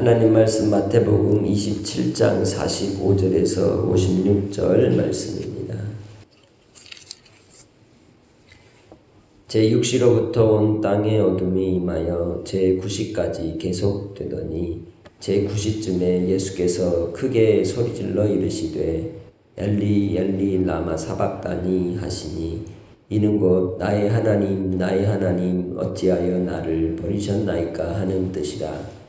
하나님 말씀 마태복음 27장 45절에서 56절 말씀입니다. 제6시로부터 온 땅의 어둠이 임하여 제9시까지 계속되더니 제9시쯤에 예수께서 크게 소리질러 이르시되 엘리 엘리 라마 사박다니 하시니 이는 곧 나의 하나님 나의 하나님 어찌하여 나를 버리셨나이까 하는 뜻이라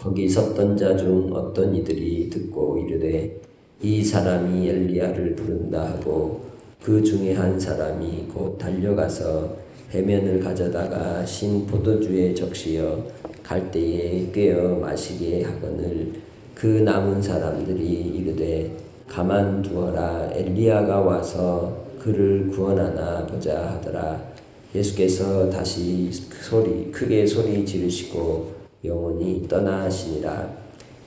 거기 섰던 자 중 어떤 이들이 듣고 이르되 이 사람이 엘리야를 부른다 하고 그 중에 한 사람이 곧 달려가서 해면을 가져다가 신 포도주에 적시어 갈대에 꿰어 마시게 하거늘 그 남은 사람들이 이르되 가만 두어라 엘리야가 와서 그를 구원하나 보자 하더라. 예수께서 다시 소리 크게 소리 지르시고 영원히 떠나시니라.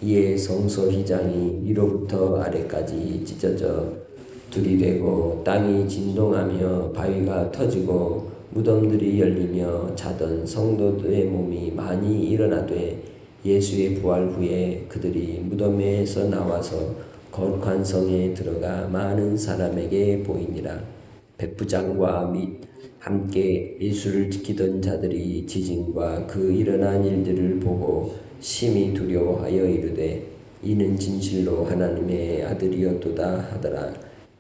이에 성소 휘장이 위로부터 아래까지 찢어져 둘이 되고 땅이 진동하며 바위가 터지고 무덤들이 열리며 자던 성도들의 몸이 많이 일어나되 예수의 부활 후에 그들이 무덤에서 나와서 거룩한 성에 들어가 많은 사람에게 보이니라. 백부장과 및 함께 예수를 지키던 자들이 지진과 그 일어난 일들을 보고 심히 두려워하여 이르되 이는 진실로 하나님의 아들이었도다 하더라.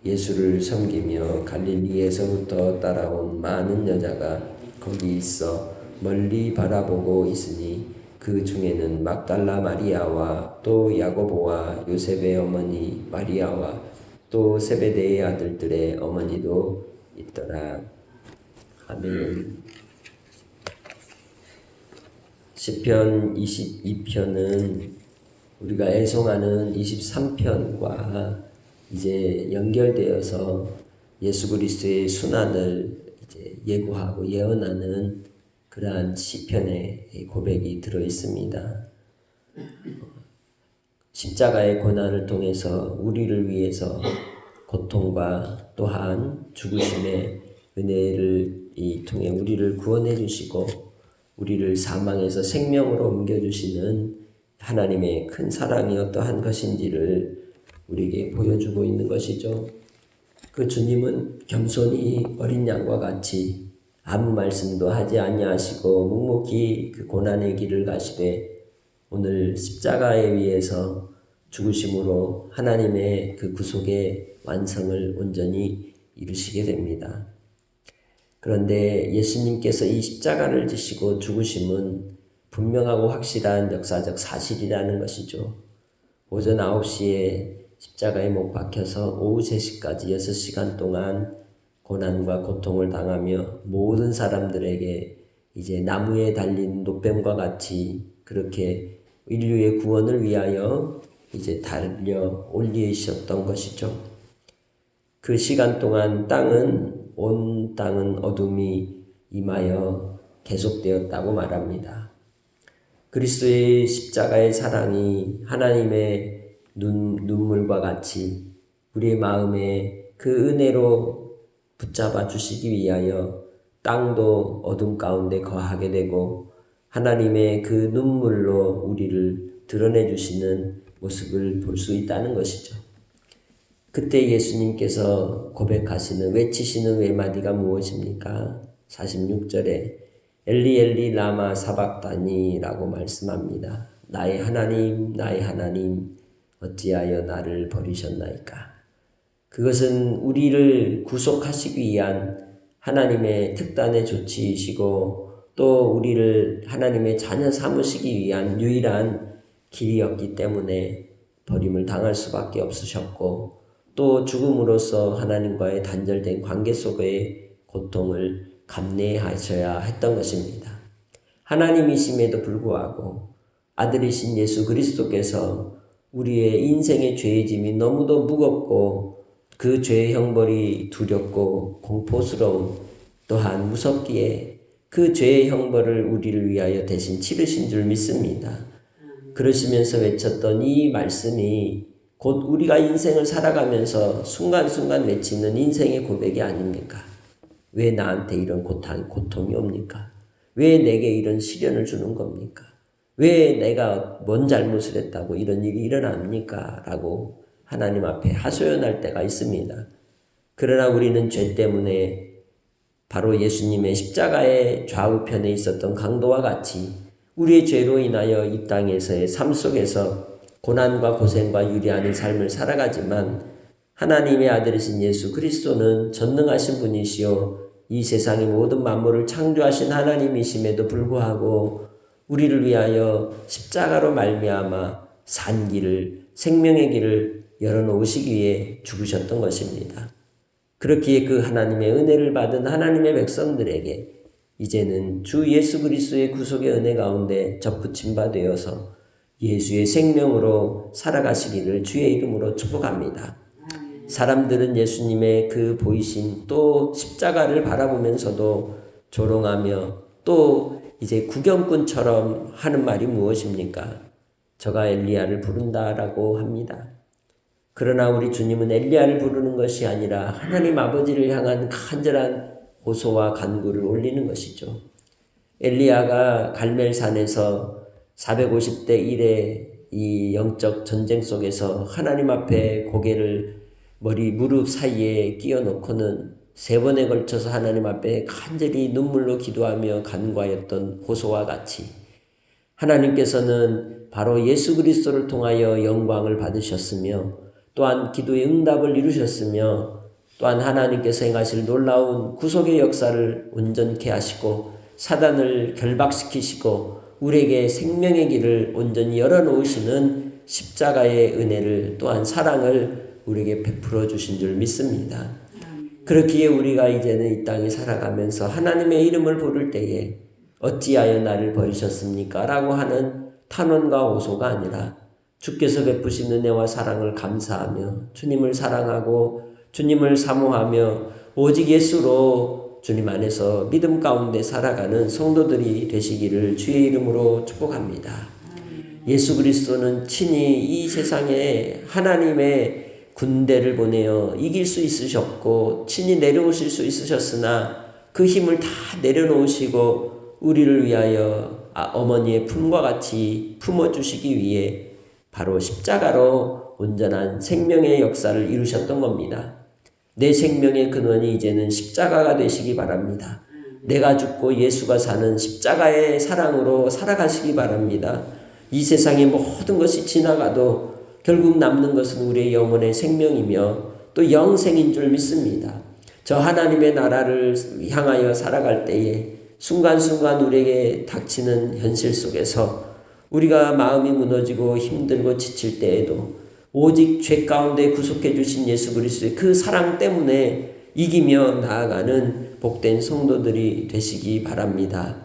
예수를 섬기며 갈릴리에서부터 따라온 많은 여자가 거기 있어 멀리 바라보고 있으니 그 중에는 막달라 마리아와 또 야고보와 요셉의 어머니 마리아와 또 세베대의 아들들의 어머니도 있더라. 아멘. 시편 22편은 우리가 애송하는 23편과 이제 연결되어서 예수 그리스도의 순환을 이제 예고하고 예언하는 그러한 시편의 고백이 들어 있습니다. 십자가의 고난을 통해서 우리를 위해서 고통과 또한 죽으심의 은혜를 이 통해 우리를 구원해 주시고 우리를 사망에서 생명으로 옮겨 주시는 하나님의 큰 사랑이 어떠한 것인지를 우리에게 보여주고 있는 것이죠. 그 주님은 겸손히 어린 양과 같이 아무 말씀도 하지 아니하시고 묵묵히 그 고난의 길을 가시되 오늘 십자가에 위해서 죽으심으로 하나님의 그 구속의 완성을 온전히 이루시게 됩니다. 그런데 예수님께서 이 십자가를 지시고 죽으심은 분명하고 확실한 역사적 사실이라는 것이죠. 오전 9시에 십자가에 못 박혀서 오후 3시까지 6시간 동안 고난과 고통을 당하며 모든 사람들에게 이제 나무에 달린 노뱀과 같이 그렇게 인류의 구원을 위하여 이제 달려 올리셨던 것이죠. 그 시간 동안 땅은 온 땅은 어둠이 임하여 계속되었다고 말합니다. 그리스도의 십자가의 사랑이 하나님의 눈, 눈물과 같이 우리의 마음에 그 은혜로 붙잡아 주시기 위하여 땅도 어둠 가운데 거하게 되고 하나님의 그 눈물로 우리를 드러내 주시는 모습을 볼 수 있다는 것이죠. 그때 예수님께서 고백하시는 외치시는 외마디가 무엇입니까? 46절에 엘리 엘리 라마 사박다니라고 말씀합니다. 나의 하나님 나의 하나님 어찌하여 나를 버리셨나이까? 그것은 우리를 구속하시기 위한 하나님의 특단의 조치이시고 또 우리를 하나님의 자녀 삼으시기 위한 유일한 길이었기 때문에 버림을 당할 수밖에 없으셨고 또 죽음으로써 하나님과의 단절된 관계 속의 고통을 감내하셔야 했던 것입니다. 하나님이심에도 불구하고 아들이신 예수 그리스도께서 우리의 인생의 죄의 짐이 너무도 무겁고 그 죄의 형벌이 두렵고 공포스러운 또한 무섭기에 그 죄의 형벌을 우리를 위하여 대신 치르신 줄 믿습니다. 그러시면서 외쳤던 이 말씀이 곧 우리가 인생을 살아가면서 순간순간 외치는 인생의 고백이 아닙니까? 왜 나한테 이런 고통, 고통이 옵니까? 왜 내게 이런 시련을 주는 겁니까? 왜 내가 뭔 잘못을 했다고 이런 일이 일어납니까? 라고 하나님 앞에 하소연할 때가 있습니다. 그러나 우리는 죄 때문에 바로 예수님의 십자가의 좌우편에 있었던 강도와 같이 우리의 죄로 인하여 이 땅에서의 삶 속에서 고난과 고생과 유리하는 삶을 살아가지만 하나님의 아들이신 예수 그리스도는 전능하신 분이시요 이 세상의 모든 만물을 창조하신 하나님이심에도 불구하고 우리를 위하여 십자가로 말미암아 산 길을 생명의 길을 열어놓으시기 위해 죽으셨던 것입니다. 그렇기에 그 하나님의 은혜를 받은 하나님의 백성들에게 이제는 주 예수 그리스도의 구속의 은혜 가운데 접붙임 바 되어서 예수의 생명으로 살아가시기를 주의 이름으로 축복합니다. 사람들은 예수님의 그 보이신 또 십자가를 바라보면서도 조롱하며 또 이제 구경꾼처럼 하는 말이 무엇입니까? 저가 엘리야를 부른다라고 합니다. 그러나 우리 주님은 엘리야를 부르는 것이 아니라 하나님 아버지를 향한 간절한 호소와 간구를 올리는 것이죠. 엘리야가 갈멜산에서 450대 1의 이 영적 전쟁 속에서 하나님 앞에 고개를 머리 무릎 사이에 끼워 놓고는 세 번에 걸쳐서 하나님 앞에 간절히 눈물로 기도하며 간구하였던 호소와 같이 하나님께서는 바로 예수 그리스도를 통하여 영광을 받으셨으며 또한 기도의 응답을 이루셨으며 또한 하나님께서 행하실 놀라운 구속의 역사를 온전케 하시고 사단을 결박시키시고 우리에게 생명의 길을 온전히 열어놓으시는 십자가의 은혜를 또한 사랑을 우리에게 베풀어 주신 줄 믿습니다. 그렇기에 우리가 이제는 이 땅에 살아가면서 하나님의 이름을 부를 때에 어찌하여 나를 버리셨습니까? 라고 하는 탄원과 오소가 아니라 주께서 베푸신 은혜와 사랑을 감사하며 주님을 사랑하고 주님을 사모하며 오직 예수로 주님 안에서 믿음 가운데 살아가는 성도들이 되시기를 주의 이름으로 축복합니다. 예수 그리스도는 친히 이 세상에 하나님의 군대를 보내어 이길 수 있으셨고 친히 내려오실 수 있으셨으나 그 힘을 다 내려놓으시고 우리를 위하여 아, 어머니의 품과 같이 품어 주시기 위해 바로 십자가로 온전한 생명의 역사를 이루셨던 겁니다. 내 생명의 근원이 이제는 십자가가 되시기 바랍니다. 내가 죽고 예수가 사는 십자가의 사랑으로 살아가시기 바랍니다. 이 세상의 모든 것이 지나가도 결국 남는 것은 우리의 영혼의 생명이며 또 영생인 줄 믿습니다. 저 하나님의 나라를 향하여 살아갈 때에 순간순간 우리에게 닥치는 현실 속에서 우리가 마음이 무너지고 힘들고 지칠 때에도 오직 죄 가운데 구속해 주신 예수 그리스도의 그 사랑 때문에 이기며 나아가는 복된 성도들이 되시기 바랍니다.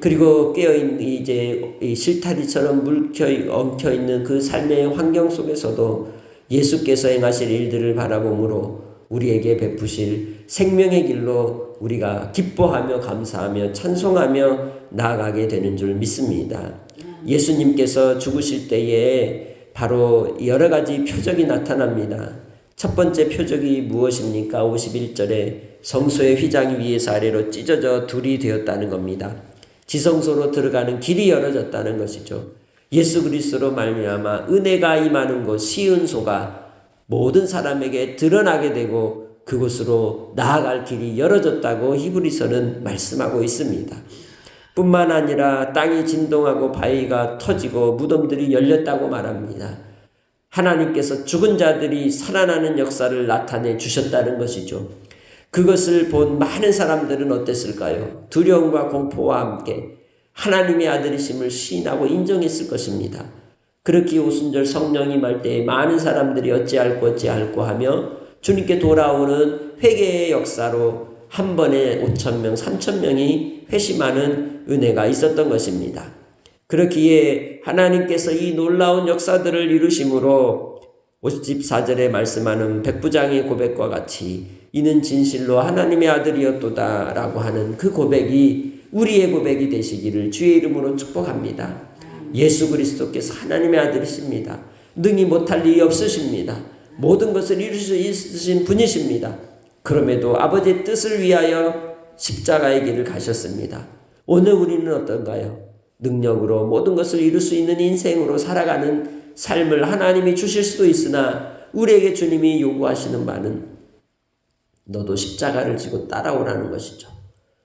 그리고 깨어있는 이제 실타리처럼 물켜 엉켜 있는 그 삶의 환경 속에서도 예수께서 행하실 일들을 바라보므로 우리에게 베푸실 생명의 길로 우리가 기뻐하며 감사하며 찬송하며 나아가게 되는 줄 믿습니다. 예수님께서 죽으실 때에 바로 여러 가지 표적이 나타납니다. 첫 번째 표적이 무엇입니까? 51절에 성소의 휘장이 위에서 아래로 찢어져 둘이 되었다는 겁니다. 지성소로 들어가는 길이 열어졌다는 것이죠. 예수 그리스도로 말미암아 은혜가 임하는 곳 시은소가 모든 사람에게 드러나게 되고 그곳으로 나아갈 길이 열어졌다고 히브리서는 말씀하고 있습니다. 뿐만 아니라 땅이 진동하고 바위가 터지고 무덤들이 열렸다고 말합니다. 하나님께서 죽은 자들이 살아나는 역사를 나타내 주셨다는 것이죠. 그것을 본 많은 사람들은 어땠을까요? 두려움과 공포와 함께 하나님의 아들이심을 시인하고 인정했을 것입니다. 그렇게 오순절 성령이 말 때에 많은 사람들이 어찌할고 어찌할고 하며 주님께 돌아오는 회개의 역사로 한 번에 5천 명, 3천 명이 회심하는 은혜가 있었던 것입니다. 그렇기에 하나님께서 이 놀라운 역사들을 이루심으로 54절에 말씀하는 백부장의 고백과 같이 이는 진실로 하나님의 아들이었도다 라고 하는 그 고백이 우리의 고백이 되시기를 주의 이름으로 축복합니다. 예수 그리스도께서 하나님의 아들이십니다. 능히 못할 일이 없으십니다. 모든 것을 이룰 수 있으신 분이십니다. 그럼에도 아버지의 뜻을 위하여 십자가의 길을 가셨습니다. 오늘 우리는 어떤가요? 능력으로 모든 것을 이룰 수 있는 인생으로 살아가는 삶을 하나님이 주실 수도 있으나 우리에게 주님이 요구하시는 바는 너도 십자가를 지고 따라오라는 것이죠.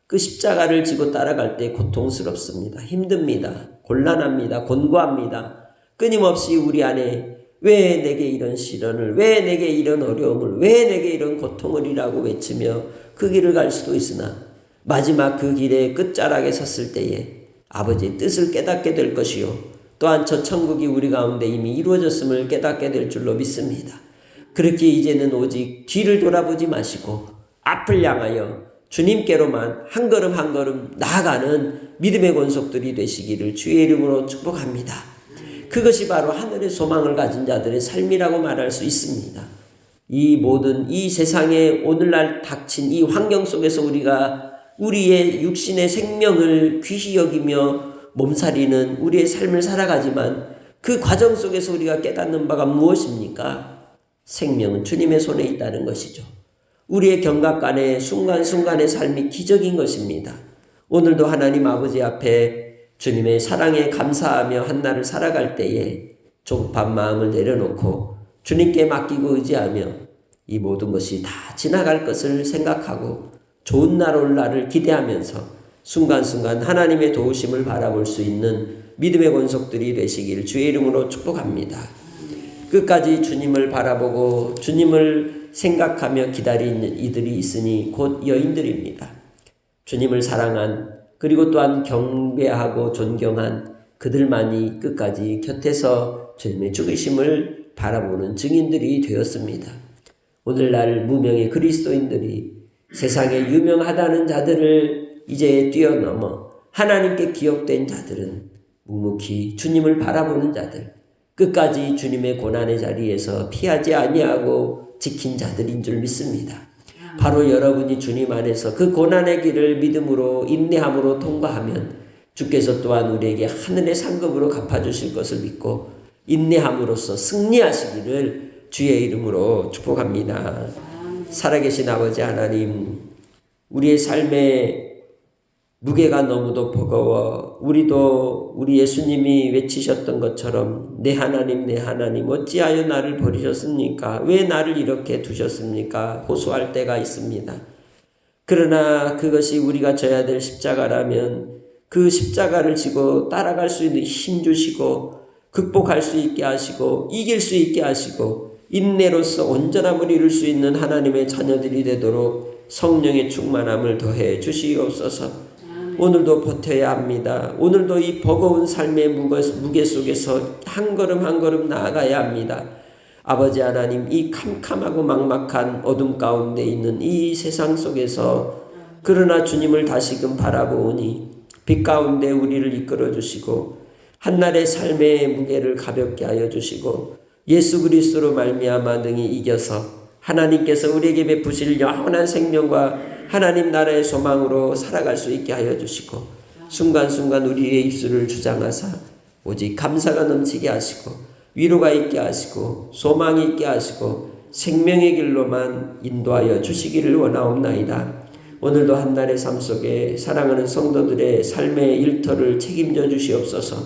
그 십자가를 지고 따라갈 때 고통스럽습니다. 힘듭니다. 곤란합니다. 곤고합니다. 끊임없이 우리 안에 왜 내게 이런 시련을, 왜 내게 이런 어려움을, 왜 내게 이런 고통을 이라고 외치며 그 길을 갈 수도 있으나 마지막 그 길의 끝자락에 섰을 때에 아버지의 뜻을 깨닫게 될 것이요. 또한 저 천국이 우리 가운데 이미 이루어졌음을 깨닫게 될 줄로 믿습니다. 그렇게 이제는 오직 뒤를 돌아보지 마시고 앞을 향하여 주님께로만 한 걸음 한 걸음 나아가는 믿음의 권속들이 되시기를 주의 이름으로 축복합니다. 그것이 바로 하늘의 소망을 가진 자들의 삶이라고 말할 수 있습니다. 이 모든 이 세상에 오늘날 닥친 이 환경 속에서 우리가 우리의 육신의 생명을 귀히 여기며 몸살이는 우리의 삶을 살아가지만 그 과정 속에서 우리가 깨닫는 바가 무엇입니까? 생명은 주님의 손에 있다는 것이죠. 우리의 경각간의 순간순간의 삶이 기적인 것입니다. 오늘도 하나님 아버지 앞에 주님의 사랑에 감사하며 한 날을 살아갈 때에 조급한 마음을 내려놓고 주님께 맡기고 의지하며 이 모든 것이 다 지나갈 것을 생각하고 좋은 날 올 날을 기대하면서 순간순간 하나님의 도우심을 바라볼 수 있는 믿음의 권속들이 되시길 주의 이름으로 축복합니다. 끝까지 주님을 바라보고 주님을 생각하며 기다리는 이들이 있으니 곧 여인들입니다. 주님을 사랑한 그리고 또한 경배하고 존경한 그들만이 끝까지 곁에서 주님의 죽으심을 바라보는 증인들이 되었습니다. 오늘날 무명의 그리스도인들이 세상에 유명하다는 자들을 이제 뛰어넘어 하나님께 기억된 자들은 묵묵히 주님을 바라보는 자들, 끝까지 주님의 고난의 자리에서 피하지 아니하고 지킨 자들인 줄 믿습니다. 바로 여러분이 주님 안에서 그 고난의 길을 믿음으로 인내함으로 통과하면 주께서 또한 우리에게 하늘의 상급으로 갚아주실 것을 믿고 인내함으로써 승리하시기를 주의 이름으로 축복합니다. 살아계신 아버지 하나님, 우리의 삶에 무게가 너무도 버거워 우리도 우리 예수님이 외치셨던 것처럼 내 하나님 내 하나님 어찌하여 나를 버리셨습니까? 왜 나를 이렇게 두셨습니까? 호소할 때가 있습니다. 그러나 그것이 우리가 져야 될 십자가라면 그 십자가를 지고 따라갈 수 있는 힘 주시고 극복할 수 있게 하시고 이길 수 있게 하시고 인내로서 온전함을 이룰 수 있는 하나님의 자녀들이 되도록 성령의 충만함을 더해 주시옵소서. 오늘도 버텨야 합니다. 오늘도 이 버거운 삶의 무게 속에서 한 걸음 한 걸음 나아가야 합니다. 아버지 하나님, 이 캄캄하고 막막한 어둠 가운데 있는 이 세상 속에서 그러나 주님을 다시금 바라보니 빛 가운데 우리를 이끌어 주시고 한날의 삶의 무게를 가볍게 하여 주시고 예수 그리스도로 말미암아 능히 이겨서 하나님께서 우리에게 베푸실 영원한 생명과 하나님 나라의 소망으로 살아갈 수 있게 하여 주시고 순간순간 우리의 입술을 주장하사 오직 감사가 넘치게 하시고 위로가 있게 하시고 소망이 있게 하시고 생명의 길로만 인도하여 주시기를 원하옵나이다. 오늘도 한 날의 삶 속에 사랑하는 성도들의 삶의 일터를 책임져 주시옵소서.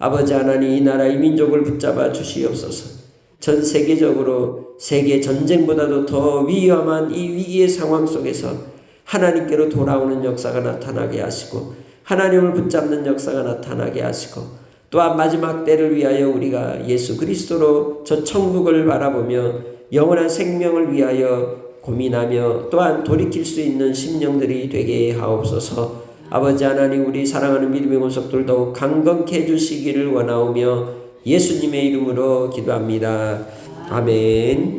아버지 하나님 이 나라 이 민족을 붙잡아 주시옵소서. 전 세계적으로 세계 전쟁보다도 더 위험한 이 위기의 상황 속에서 하나님께로 돌아오는 역사가 나타나게 하시고 하나님을 붙잡는 역사가 나타나게 하시고 또한 마지막 때를 위하여 우리가 예수 그리스도로 저 천국을 바라보며 영원한 생명을 위하여 고민하며 또한 돌이킬 수 있는 심령들이 되게 하옵소서 아버지 하나님 우리 사랑하는 믿음의 권속들 더욱 강건케 해주시기를 원하오며 예수님의 이름으로 기도합니다. 아멘